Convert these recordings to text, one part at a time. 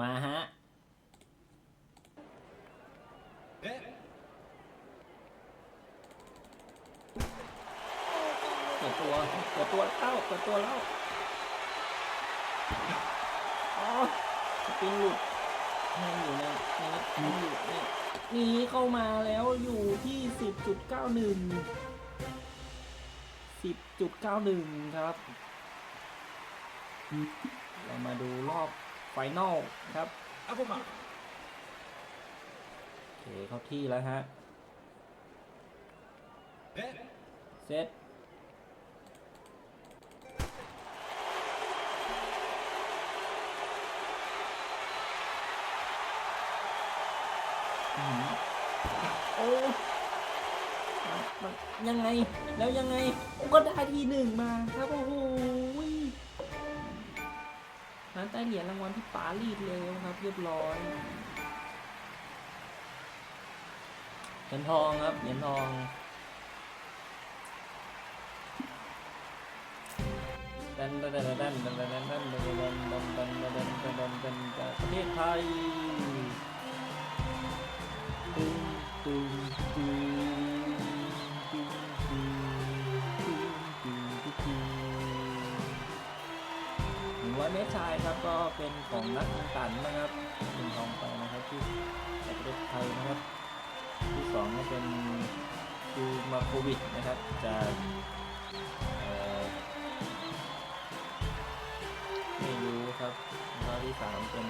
มาฮะเปิดตัวเปิดตัวเข้าเปิดตัวแล้วอ๋อสปริงหลุดยังอยู่ในในยังอยู่ในหนีเข้ามาแล้วอยู่ที่สิบจุดเก้าหนึ่งสิบจุดเก้าหนึ่งครับ เรามาดูรอบ ไฟนอลครับ Avoma. โอเคเข้าที่แล้วฮะ Eh, เซ็ตอื้อหือโอ้มันมันยังไง แล้วยังไงโอ้ก็ได้ทีหนึ่งมาครับโอ้โห เหรียญรางวัลที่ปารีสเลยครับเรียบร้อยเหรียญทองครับเหรียญทองดันดันดันดันดันดันดันดันดันดันดันดันดันดันดันดันดันจากประเทศไทยตึงตึงตึง 100เมตรชายครับก็เป็นของนักตันนะครับเป็นทองไปนะครับที่ประเทศไทยนะครับ ที่สองก็เป็นคูมาโควิดนะครับจากไม่รู้ครับแล้วที่สามเป็น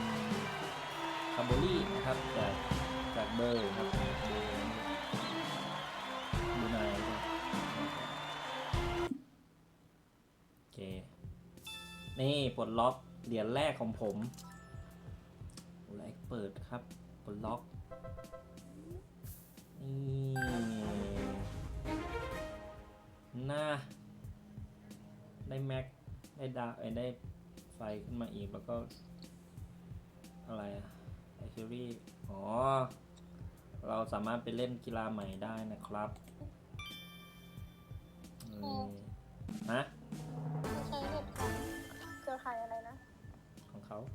คาร์โบลี่นะครับจากจากเบอร์ครับเบอร์ นี่ปลดล็อกเหรียญแรกของผมแรกเปิดครับปลดล็อก นี่น่าได้แม็ก ได้ดาวเอ้ได้ไฟขึ้นมาอีกแล้วก็ อะไรอะไอคิวรี่ อ๋อ เราสามารถไปเล่นกีฬาใหม่ได้นะครับเออฮะ out.